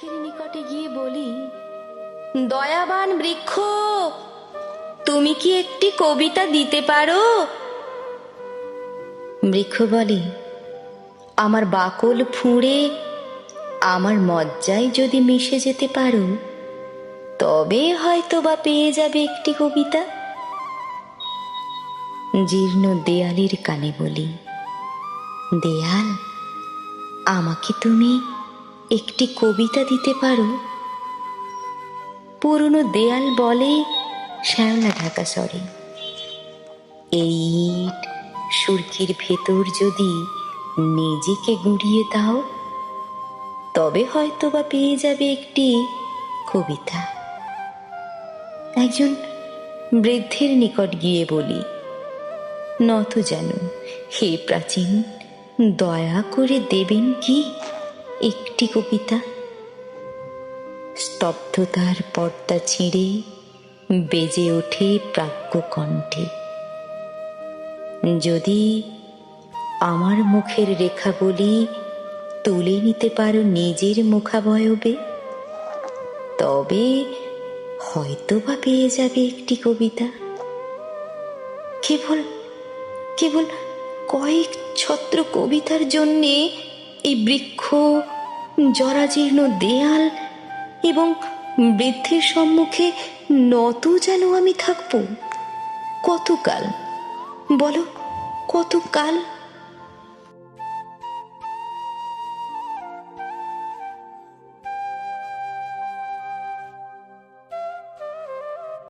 নিকটে গিয়ে বলি, দয়াবান বৃক্ষ, তুমি কি একটি কবিতা দিতে পারো? বৃক্ষ বলে, আমার বাকল ফুঁড়ে, আমার মজ্জায় যদি মিশে যেতে পারো, তবে হয়তো বা পেয়ে যাবে একটি কবিতা। জীর্ণ দেয়ালের কানে বলি, দেয়াল, আমাকে তুমি একটি কবিতা দিতে পারো? পুরনো দেয়াল বলে শ্যাওলা ঢাকা সরে এই ইট সুরকির ভেতর যদি নিজেকে গুড়িয়ে দাও, তবে হয়তো বা পেয়ে যাবে একটি কবিতা। একজন বৃদ্ধের নিকট গিয়ে বলি, নত যেন হে প্রাচীন, দয়া করে দেবেন কি? একটি কবিতা। স্তব্ধতার পর্দা ছিঁড়ে বেজে ওঠে প্রাজ্ঞ কণ্ঠে। যদি আমার মুখের রেখাগুলি তুলে নিতে পারো নিজের মুখাবয়বে, তবে হয়তো বা পেয়ে যাবে একটি কবিতা। কেবল কেবল কয়েক ছত্র কবিতার জন্যে এই বৃক্ষ জরাজীর্ণ দেয়াল এবং বৃদ্ধের সম্মুখে নত যেন আমি থাকব। কতকাল? বলো কতকাল?